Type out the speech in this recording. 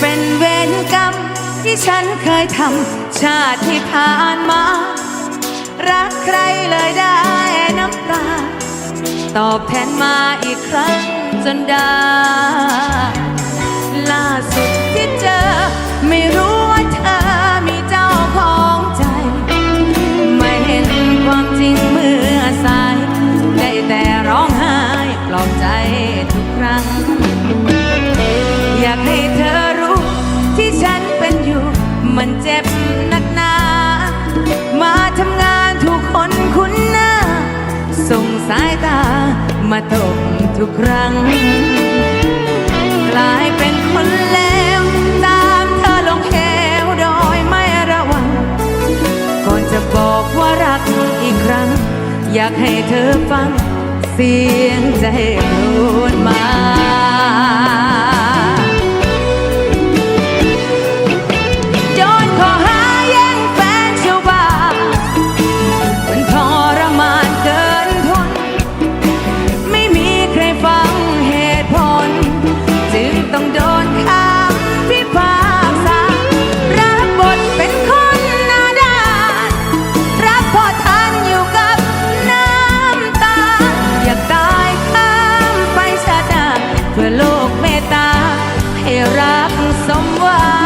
เป็นเวรกรรมที่ฉันเคยทำชาติที่ผ่านมา รักใครเลยได้น้ำตา ตอบแทนมาอีกครั้งจนได้ ล่าสุดที่เจอไม่รู้ว่าเธอมีเจ้าของใจ ไม่เห็นความจริงเมื่อสาย ได้แต่ร้องไห้ปลอบใจทุกครั้ง อยากให้เธอ มันเจ็บหนักหนา มาทำงานทุกคนคุ้นหน้า ส่งสายตามาตบทุกครั้ง กลายเป็นคนเลวตามเธอลงเหวโดยไม่ระวัง ก่อนจะบอกว่ารักอีกครั้ง อยากให้เธอฟัง เสียงใจพูดมา เพื่อโลกเมตตาให้รักสมหวัง